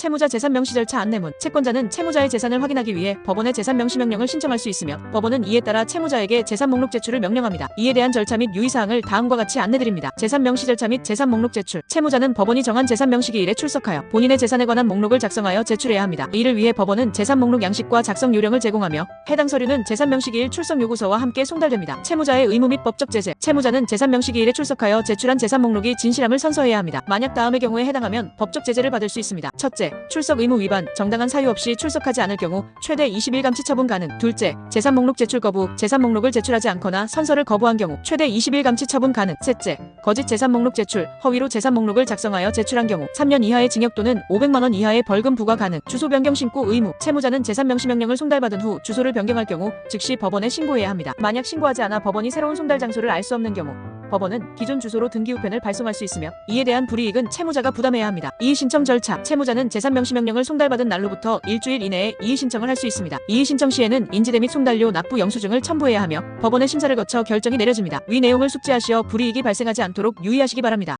채무자 재산 명시 절차 안내문. 채권자는 채무자의 재산을 확인하기 위해 법원에 재산 명시 명령을 신청할 수 있으며 법원은 이에 따라 채무자에게 재산 목록 제출을 명령합니다. 이에 대한 절차 및 유의사항을 다음과 같이 안내드립니다. 재산 명시 절차 및 재산 목록 제출. 채무자는 법원이 정한 재산 명시 기일에 출석하여 본인의 재산에 관한 목록을 작성하여 제출해야 합니다. 이를 위해 법원은 재산 목록 양식과 작성 요령을 제공하며 해당 서류는 재산 명시 기일 출석 요구서와 함께 송달됩니다. 채무자의 의무 및 법적 제재. 채무자는 재산 명시 기일에 출석하여 제출한 재산 목록이 진실함을 선서해야 합니다. 만약 다음의 경우에 해당하면 법적 제재를 받을 수 있습니다. 첫째, 출석 의무 위반, 정당한 사유 없이 출석하지 않을 경우 최대 20일 감치 처분 가능. 둘째, 재산 목록 제출 거부, 재산 목록을 제출하지 않거나 선서를 거부한 경우 최대 20일 감치 처분 가능. 셋째, 거짓 재산 목록 제출, 허위로 재산 목록을 작성하여 제출한 경우 3년 이하의 징역 또는 500만 원 이하의 벌금 부과 가능. 주소 변경 신고 의무. 채무자는 재산 명시 명령을 송달받은 후 주소를 변경할 경우 즉시 법원에 신고해야 합니다. 만약 신고하지 않아 법원이 새로운 송달 장소를 알 수 없는 경우 법원은 기존 주소로 등기 우편을 발송할 수 있으며 이에 대한 불이익은 채무자가 부담해야 합니다. 이의 신청 절차. 채무자는 재산 명시 명령을 송달받은 날로부터 일주일 이내에 이의 신청을 할 수 있습니다. 이의 신청 시에는 인지대 및 송달료 납부 영수증을 첨부해야 하며 법원의 심사를 거쳐 결정이 내려집니다. 위 내용을 숙지하시어 불이익이 발생하지 않도록 유의하시기 바랍니다.